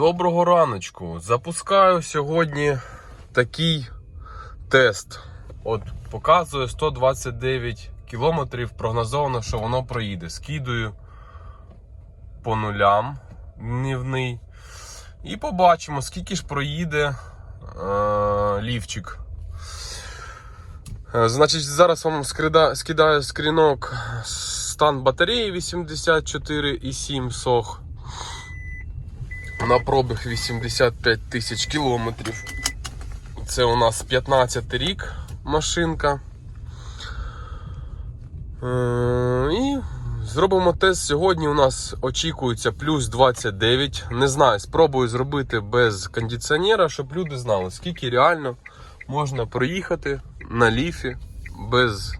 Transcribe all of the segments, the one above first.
Доброго раночку. Запускаю сьогодні такий тест. От показує 129 кілометрів. Прогнозовано, що воно проїде. Скидую по нулям днівний. І побачимо, скільки ж проїде е, лівчик. Е, Значить, зараз вам скидаю скрінок стан батареї 84,7 сох. На пробіг 85 тисяч кілометрів. Це у нас 15 рік машинка. Е, І зробимо тест. Сьогодні у нас очікується плюс 29. Не знаю, спробую зробити без кондиціонера, щоб люди знали, скільки реально можна проїхати на ліфі без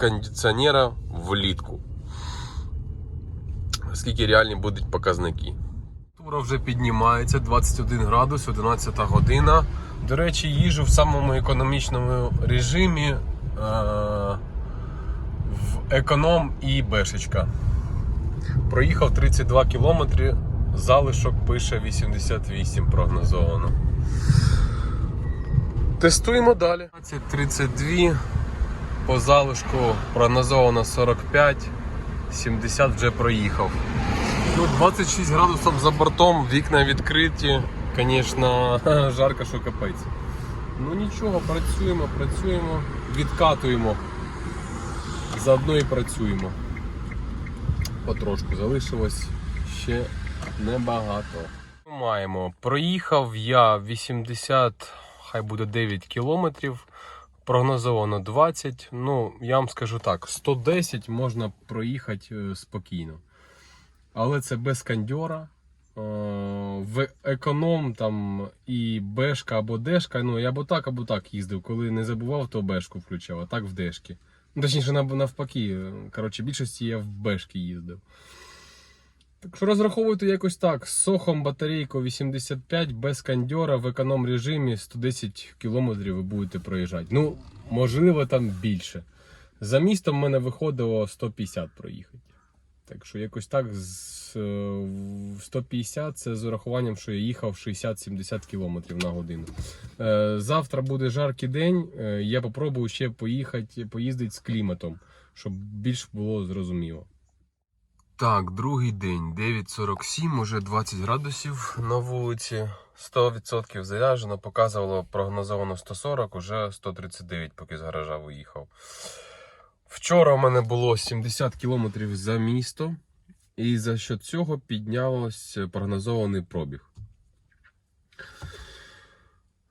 кондиціонера влітку. Скільки реальні будуть показники. Температура вже піднімається 21 градус, 11 година. До речі, їжу в самому економічному режимі е- в економ і бешечка. Проїхав 32 кілометри, залишок пише 88 прогнозовано. Тестуємо далі. 32 по залишку прогнозовано 45, 70 вже проїхав. Ну, 26 градусів за бортом, вікна відкриті. Звісно, жарко, що капець. Ну нічого, працюємо, працюємо, відкатуємо. Заодно і працюємо. Потрошку залишилось ще небагато. Маємо. Проїхав я 80, хай буде 9 кілометрів. Прогнозовано 20. Ну, я вам скажу так, 110 можна проїхати е, спокійно. Але це без кондьора. Е, В економ там і бешка або дешка. Ну, я або так, або так їздив. Коли не забував, то бешку включав, а так в дешки. Ну, Точніше, навпаки. Коротше, більшості я в бешки їздив. Так що розраховуйте якось так. З сохом батарейку 85 без кондьора в економ режимі 110 км ви будете проїжджати. Ну, можливо, там більше. За містом в мене виходило 150 проїхати. Так що якось так з е, 150 це з урахуванням, що я їхав 60-70 км на годину. Е, Завтра буде жаркий день. е, Я попробую ще поїхати, поїздити з кліматом, щоб більш було зрозуміло. Так, другий день, 9.47, уже 20 градусів на вулиці. 100% заряджено, показувало прогнозовано 140, уже 139, поки з гаража виїхав. Вчора в мене було 70 км за місто, і за що цього піднялось прогнозований пробіг.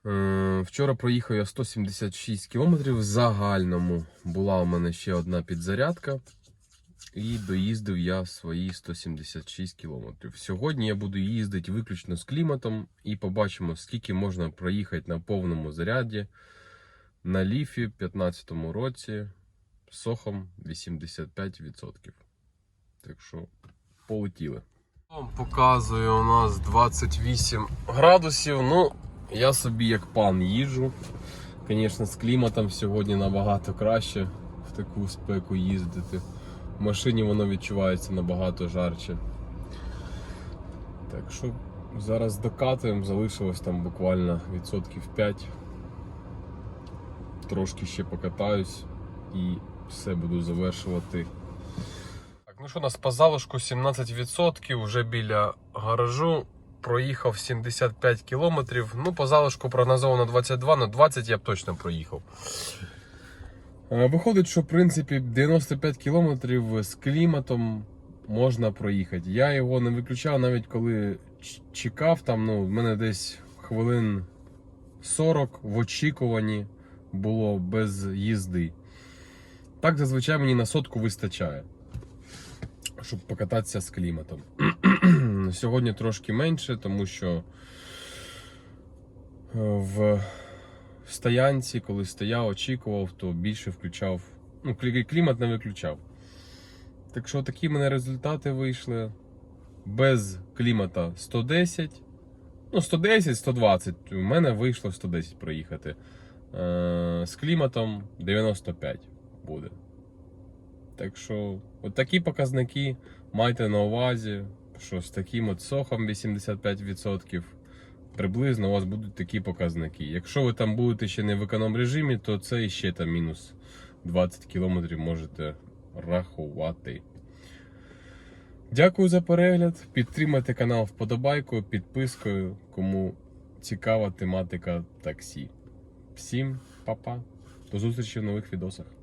Е, Вчора проїхав я 176 км. В загальному була у мене ще одна підзарядка. І доїздив я свої 176 км. Сьогодні я буду їздити виключно з кліматом і побачимо, скільки можна проїхати на повному заряді на ліфі в 2015 році сохом 85%. Так що полетіли. Вам показує у нас 28 градусів. Ну, я собі як пан їжджу. Звісно, з кліматом сьогодні набагато краще в таку спеку їздити. В машині воно відчувається набагато жарче. Так що зараз докатуємо, залишилось там буквально відсотків 5. Трошки ще покатаюсь і все буду завершувати. Так, ну що, у нас по залишку 17%, вже біля гаражу. Проїхав 75 кілометрів. Ну, по залишку прогнозовано 22, але 20 я б точно проїхав. Виходить, що в принципі 95 кілометрів з кліматом можна проїхати. Я його не виключав навіть коли чекав, там ну, в мене десь хвилин 40 в очікуванні було без їзди. Так зазвичай мені на сотку вистачає, щоб покататися з кліматом. Сьогодні трошки менше, тому що е, в стоянці, коли стояв, очікував, то більше включав. Ну, клімат не виключав. Так що такі мене результати вийшли. Без клімата 110. Ну, 110-120. У мене вийшло 110 проїхати. Е, з кліматом 95 буде. Так що, от такі показники майте на увазі, що з таким от сохом 85% приблизно у вас будуть такі показники. Якщо ви там будете ще не в економ режимі, то це ще там мінус 20 км можете рахувати. Дякую за перегляд. Підтримайте канал вподобайкою, підпискою, кому цікава тематика таксі. Всім па-па. До зустрічі в нових відосах.